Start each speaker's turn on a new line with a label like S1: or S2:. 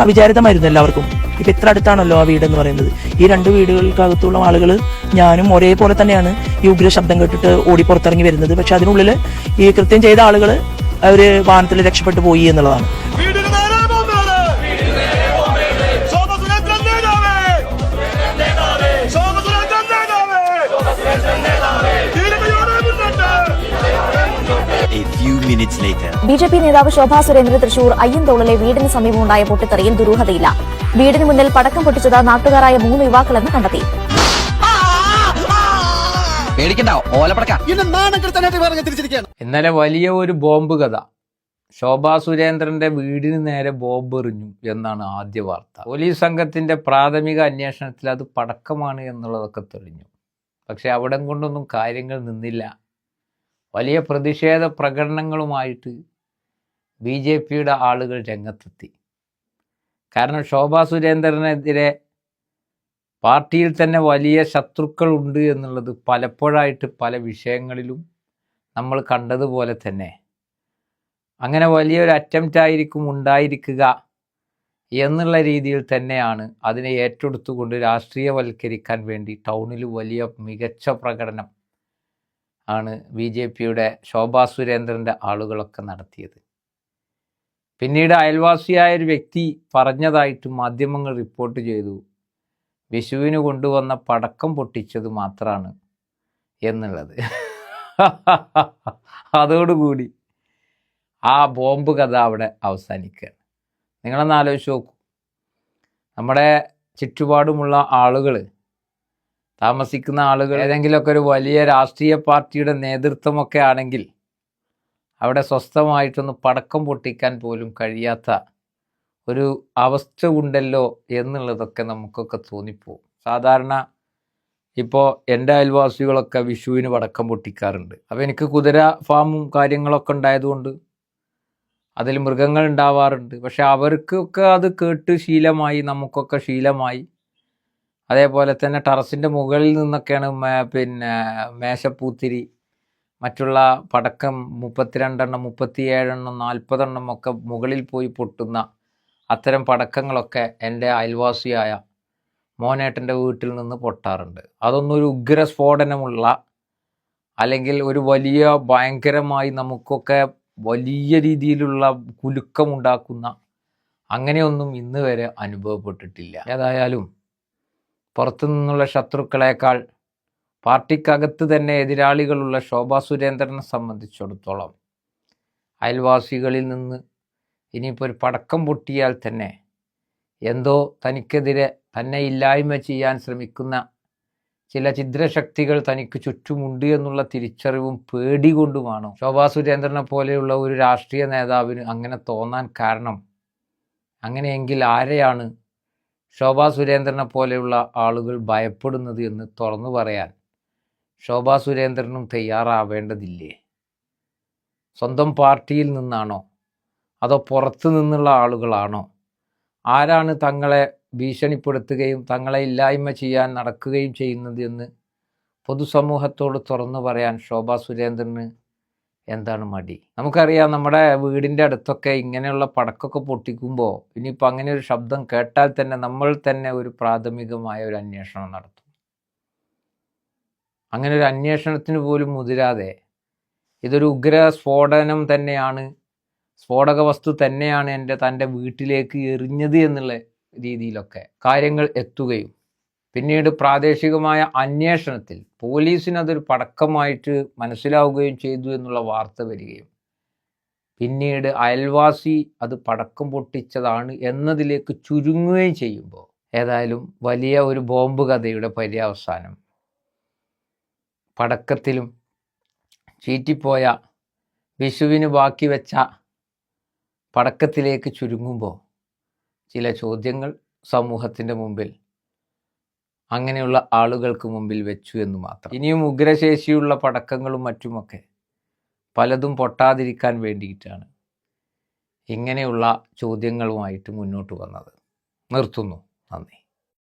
S1: അവിചാരിതമായിരുന്നു എല്ലാവർക്കും. ഇപ്പൊ ഇത്ര അടുത്താണല്ലോ ആ വീട് എന്ന് പറയുന്നത്. ഈ രണ്ട് വീടുകൾക്കകത്തുള്ള ആളുകൾ ഞാനും ഒരേപോലെ തന്നെയാണ് ഈ ഉഗ്ര ശബ്ദം കേട്ടിട്ട് ഓടി പുറത്തിറങ്ങി വരുന്നത്. പക്ഷെ അതിനുള്ളിൽ ഈ കൃത്യം ചെയ്ത ആളുകൾ അവർ വാഹനത്തിൽ രക്ഷപ്പെട്ടു പോയി എന്നുള്ളതാണ്.
S2: ബി ജെ പി നേതാവ് ശോഭാ സുരേന്ദ്രൻ തൃശൂർ അയ്യന്തോളിലെ വീടിന് സമീപമുണ്ടായ പൊട്ടിത്തെറിയിൽ ദുരൂഹതയില്ല. വീടിന് മുന്നിൽ പടക്കം പൊട്ടിച്ചത് നാട്ടുകാരായ മൂന്ന് യുവാക്കളെന്ന് കണ്ടെത്തി.
S3: ഇന്നലെ വലിയ ഒരു ബോംബ് കഥ. ശോഭാ സുരേന്ദ്രന്റെ വീടിന് നേരെ ബോംബ് എറിഞ്ഞു എന്നാണ് ആദ്യ വാർത്ത. പോലീസ് സംഘത്തിന്റെ പ്രാഥമിക അന്വേഷണത്തിൽ അത് പടക്കമാണ് എന്നുള്ളതൊക്കെ തെളിഞ്ഞു. പക്ഷെ അവിടം കൊണ്ടൊന്നും കാര്യങ്ങൾ നിന്നില്ല. വലിയ പ്രതിഷേധ പ്രകടനങ്ങളുമായിട്ട് ബി ജെ പിയുടെ ആളുകൾ രംഗത്തെത്തി. കാരണം ശോഭാ സുരേന്ദ്രനെതിരെ പാർട്ടിയിൽ തന്നെ വലിയ ശത്രുക്കൾ ഉണ്ട് എന്നുള്ളത് പലപ്പോഴായിട്ട് പല വിഷയങ്ങളിലും നമ്മൾ കണ്ടതുപോലെ തന്നെ. അങ്ങനെ വലിയൊരു അറ്റംപ്റ്റ് ആയിരിക്കും ഉണ്ടായിരിക്കുക എന്നുള്ള രീതിയിൽ തന്നെയാണ് അതിനെ ഏറ്റെടുത്തുകൊണ്ട് രാഷ്ട്രീയവൽക്കരിക്കാൻ വേണ്ടി ടൗണിൽ വലിയ മികച്ച പ്രകടനം ആണ് ബി ജെ പിയുടെ ശോഭാ സുരേന്ദ്രന്റെ ആളുകളൊക്കെ നടത്തിയത്. പിന്നീട് അയൽവാസിയായ ഒരു വ്യക്തി പറഞ്ഞതായിട്ട് മാധ്യമങ്ങൾ റിപ്പോർട്ട് ചെയ്തു വിഷുവിന് കൊണ്ടുവന്ന പടക്കം പൊട്ടിച്ചത് മാത്രമാണ് എന്നുള്ളത്. അതോടുകൂടി ആ ബോംബ് കഥ അവിടെ അവസാനിക്കുകയാണ്. നിങ്ങളൊന്ന് ആലോചിച്ച് നോക്കൂ. നമ്മുടെ ചുറ്റുപാടുമുള്ള ആളുകൾ താമസിക്കുന്ന ആളുകൾ ഏതെങ്കിലുമൊക്കെ ഒരു വലിയ രാഷ്ട്രീയ പാർട്ടിയുടെ നേതൃത്വമൊക്കെ ആണെങ്കിൽ അവിടെ സ്വസ്ഥമായിട്ടൊന്ന് പടക്കം പൊട്ടിക്കാൻ പോലും കഴിയാത്ത ഒരു അവസ്ഥ ഉണ്ടല്ലോ എന്നുള്ളതൊക്കെ നമുക്കൊക്കെ തോന്നിപ്പോവും. സാധാരണ ഇപ്പോൾ എന്റെ അയൽവാസികളൊക്കെ വിഷുവിന് പടക്കം പൊട്ടിക്കാറുണ്ട്. അപ്പോൾ എനിക്ക് കുതിര ഫാമും കാര്യങ്ങളൊക്കെ ഉണ്ടായതുകൊണ്ട് അതിൽ മൃഗങ്ങൾ ഉണ്ടാവാറുണ്ട്. പക്ഷെ അവർക്കൊക്കെ അത് കേട്ട് ശീലമായി നമുക്കൊക്കെ ശീലമായി അതേപോലെ തന്നെ ടെറസിന്റെ മുകളിൽ നിന്നൊക്കെയാണ് പിന്നെ മേശപ്പൂത്തിരി മറ്റുള്ള പടക്കം മുപ്പത്തിരണ്ടെണ്ണം മുപ്പത്തിയേഴെണ്ണം നാൽപ്പതെണ്ണം ഒക്കെ മുകളിൽ പോയി പൊട്ടുന്ന അത്തരം പടക്കങ്ങളൊക്കെ എന്റെ അയൽവാസിയായ മോനേട്ടന്റെ വീട്ടിൽ നിന്ന് പൊട്ടാറുണ്ട്. അതൊന്നൊരു ഉഗ്ര സ്ഫോടനമുള്ള അല്ലെങ്കിൽ ഒരു വലിയ ഭയങ്കരമായി നമുക്കൊക്കെ വലിയ രീതിയിലുള്ള കുലുക്കമുണ്ടാക്കുന്ന അങ്ങനെയൊന്നും ഇന്ന് വരെ അനുഭവപ്പെട്ടിട്ടില്ല. ഏതായാലും പുറത്തു നിന്നുള്ള ശത്രുക്കളേക്കാൾ പാർട്ടിക്കകത്ത് തന്നെ എതിരാളികളുള്ള ശോഭാ സുരേന്ദ്രനെ സംബന്ധിച്ചിടത്തോളം അയൽവാസികളിൽ നിന്ന് ഇനിയിപ്പോൾ ഒരു പടക്കം പൊട്ടിയാൽ തന്നെ എന്തോ തനിക്കെതിരെ തന്നെ ഇല്ലായ്മ ചെയ്യാൻ ശ്രമിക്കുന്ന ചില ചിദ്രശക്തികൾ തനിക്ക് ചുറ്റുമുണ്ട് എന്നുള്ള തിരിച്ചറിവും പേടി കൊണ്ടുമാണോ ശോഭാ സുരേന്ദ്രനെ പോലെയുള്ള ഒരു രാഷ്ട്രീയ നേതാവിന് അങ്ങനെ തോന്നാൻ കാരണം അങ്ങനെയെങ്കിൽ ആരെയാണ് ശോഭാ സുരേന്ദ്രനെ പോലെയുള്ള ആളുകൾ ഭയപ്പെടുന്നത് എന്ന് തുറന്നു പറയാൻ ശോഭാ സുരേന്ദ്രനും തയ്യാറാവേണ്ടതില്ലേ? സ്വന്തം പാർട്ടിയിൽ നിന്നാണോ? അതോ പുറത്തു നിന്നുള്ള ആളുകളാണോ? ആരാണ് തങ്ങളെ ഭീഷണിപ്പെടുത്തുകയും തങ്ങളെ ഇല്ലായ്മ ചെയ്യാൻ നടക്കുകയും ചെയ്യുന്നത് എന്ന് പൊതുസമൂഹത്തോട് തുറന്നു പറയാൻ ശോഭാ സുരേന്ദ്രന് എന്താണ് മടി? നമുക്കറിയാം നമ്മുടെ വീടിന്റെ അടുത്തൊക്കെ ഇങ്ങനെയുള്ള പടക്കമൊക്കെ പൊട്ടിക്കുമ്പോൾ ഇനിയിപ്പോൾ അങ്ങനെ ഒരു ശബ്ദം കേട്ടാൽ തന്നെ നമ്മൾ തന്നെ ഒരു പ്രാഥമികമായ ഒരു അന്വേഷണം നടത്തും. അങ്ങനെ ഒരു അന്വേഷണത്തിന് പോലും മുതിരാതെ ഇതൊരു ഉഗ്ര സ്ഫോടനം തന്നെയാണ് സ്ഫോടക വസ്തു തന്നെയാണ് എന്റെ തന്റെ വീട്ടിലേക്ക് എറിഞ്ഞത് എന്നുള്ള രീതിയിലൊക്കെ കാര്യങ്ങൾ എത്തുകയും പിന്നീട് പ്രാദേശികമായ അന്വേഷണത്തിൽ പോലീസിനതൊരു പടക്കമായിട്ട് മനസ്സിലാവുകയും ചെയ്തു എന്നുള്ള വാർത്ത വരികയും പിന്നീട് അയൽവാസി അത് പടക്കം പൊട്ടിച്ചതാണ് എന്നതിലേക്ക് ചുരുങ്ങുകയും ചെയ്യുമ്പോൾ ഏതായാലും വലിയ ഒരു ബോംബ് കഥയുടെ പര്യവസാനം. പടക്കത്തിലും ചീറ്റിപ്പോയ വിഷുവിന് ബാക്കി വെച്ച പടക്കത്തിലേക്ക് ചുരുങ്ങുമ്പോൾ ചില ചോദ്യങ്ങൾ സമൂഹത്തിന്റെ മുമ്പിൽ അങ്ങനെയുള്ള ആളുകൾക്ക് മുമ്പിൽ വെച്ചു എന്ന് മാത്രം. ഇനിയും ഉഗ്രശേഷിയുള്ള പടക്കങ്ങളും മറ്റുമൊക്കെ പലതും പൊട്ടാതിരിക്കാൻ വേണ്ടിയിട്ടാണ് ഇങ്ങനെയുള്ള ചോദ്യങ്ങളുമായിട്ട് മുന്നോട്ട് വന്നത്. നിർത്തുന്നു. നന്ദി.